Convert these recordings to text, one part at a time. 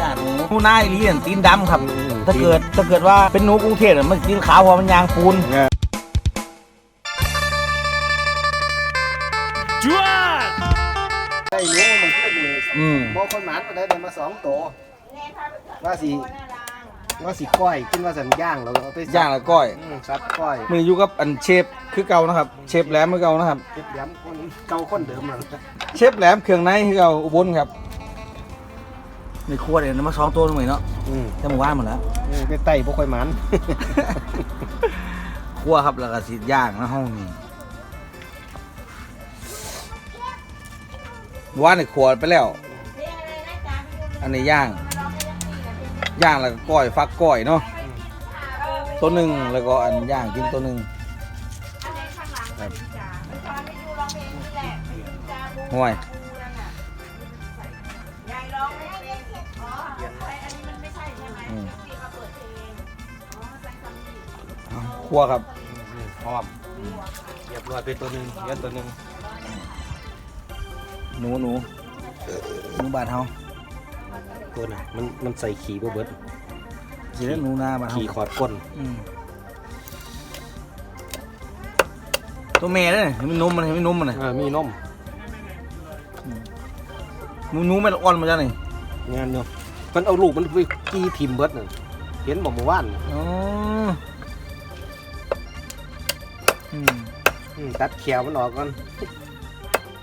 ย่างหนูหนูหน้าอีหลีเนี่ยตีนดำครับ ถ้าเกิดถ้าเกิดว่าเป็นหนูกรุงเทพเนี่ยมันตีนขาวเพราะมันยางปูน ได้หนูมันขึ้นนี่อืม บ่คนหมานก็ได้ได้มาสองตัวว่าสิว่าสิก้อยกินว่าสันย่างแล้วเอาไปสับย่างแล้วก้อย อืมสับก้อยมืออยู่กับอันเชฟคือเก่านะครับ เชฟแหลมคือเก่านะครับ เก็บย้ำคนเก่าคนเดิมนั่นเชฟแหลมเครื่องในคือเก่าอุบลครับ ในครัวเนี่ยมาสองตัวหน่อยเนาะอืมแต่หมู่บ้านหมดแล้วเออไปไต่บ่ค่อยหมานครัวครับแล้วก็สีย่างนะห้องนี้ว่าในครัวไปแล้ว อันนี้ย่าง ย่างแล้วก็ก้อยฟักก้อยเนาะตัวหนึ่งแล้วก็อันย่างกินตัวหนึ่งครับห่วยย อืมที่มาเปิดเพลงอ๋อใส่คำนี้เอาครัวครับพร้อมเรียบร้อยเป็นตัวหนึงเรียนตัวหนึงหนูหนูหนูบาดเฮาตัวน่ะมันมันใส่ขี่บ่เบิดสิเล่นหนูนาบาดเฮาขี่ขอดก้นอืมตัวแม่เลยเห็นมันนุ่มมันเห็นมันนุ่มมันเลยอ่ามีนมหนูหนูมันอ่อนมาจากไหนงานเนาะ มันเอาลูกมันไปกี้ทิมเบิดน่ะเห็นบ่เมื่อวานอ๋ออืมอืมตัดแขวมันออกก่อน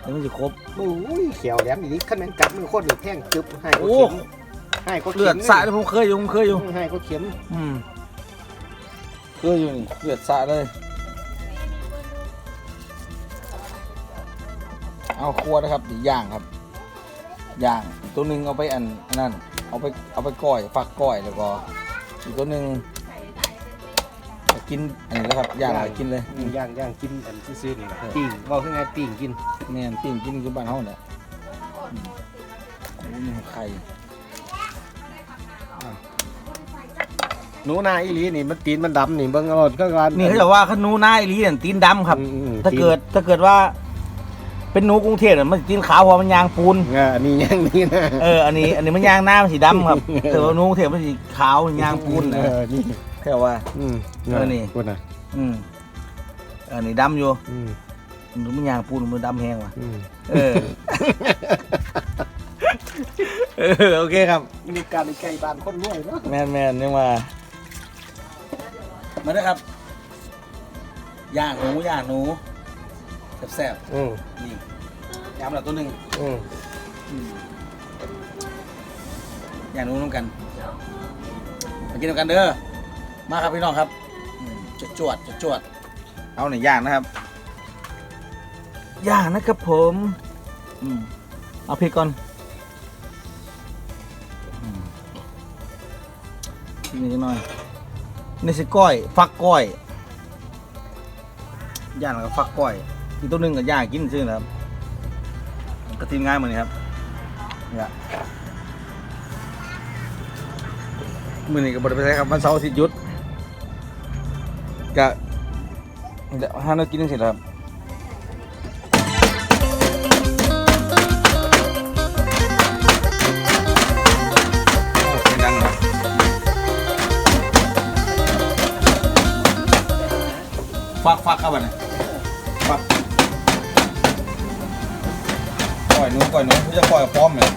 เดี๋ยวมันจะครบ โอ้ยแขวแหลมอีกคันแม่นกัดมันโคตรนี่แท่งจึบให้ก็โอ้ เข็มให้ก็เลืเข็อดมสายเลยผมเคยอยู่ผมเคยอยู่ ให้ก็เข็มอืมเคยอยู่นี่เลือดสาดเลย เอาครัวนะครับดีย่างครับ ย่างอีกตัวหนึ่งเอาไปอันนั่น เอาไปเอาไปก้อยฝักก้อยแล้วก็ อีกตัวหนึ่งเอากินอันนี้แล้วครับย่างแล้วกินเลยอืมย่างย่างกินอันซื่อๆนี่แหละปิ้งเว่าคือไงปิ้งกินแม่นปิ้งกินคือบ้านเฮาเนี่ยอืมอันนี้ไข่หนูนาอีหลีนี่มันตีนมันดำนี่เบิ่งเอาก็การนี่เขาจะว่าขนูหน้าอีหลีเนี่ยตีนดำครับ อืมอืมถ้าเกิดถ้าเกิดว่า เป็นหนูกรุงเทพเนี่ยมันตีนขาวเพราะมันยางปูนอ่าอันนี้ยังนี่นะเออ อันนี้ อันนี้มันยางหน้ามันสีดำครับ แต่ว่าหนูกรุงเทพมันสีขาวมันยางปูนนะเออนี่แค่ว่า อืมเออนี่คนน่ะอืมอันนี้ดำอยู่อืมหนูมันยางปูนมันดำแห้งว่ะ อืมเออ เออ โอเคครับ มีการในไก่บ้านคนรวยเนาะแมนแมนนี่มามาด้วยครับย่างหนูย่างหนู แซ่บอืมๆนี่ยำละตัวหนึ่งอืมย่างหนูน้ำกันมากินน้ำกันเด้อมาครับพี่น้องครับอืมจวดจวดจวดจวดเอาหน่อยย่างนะครับย่างนะครับผมอืมเอาพริกก่อนอืมนิดหน่อยนี่สิก้อย ฟักก้อยย่างแล้วก็ฟักก้อย อีกตัวหนึ่งก็ย่างกินซื่อนะครับกระทิมง่ายเหมือนนี้ครับเนี่ยมือนี้ก็บริไปใช้ครับวันเสาร์สิยุดก็เดี๋ยวห้านากินเสร็จครับโอ้เสียงดังเลยฟักฟักครับวันนี้ฟั อยนู้ก่อยนู้เขาจะก่อยกับพร้อมเลย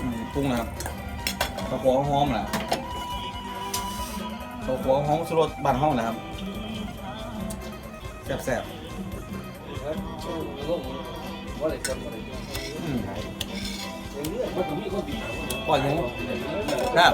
อืมปรุงนะครับข้าวหัวหอมแหละข้าวหัวหอมสุรสบ้านห้องนะครับแซ่บๆ ปล่อยยังครับ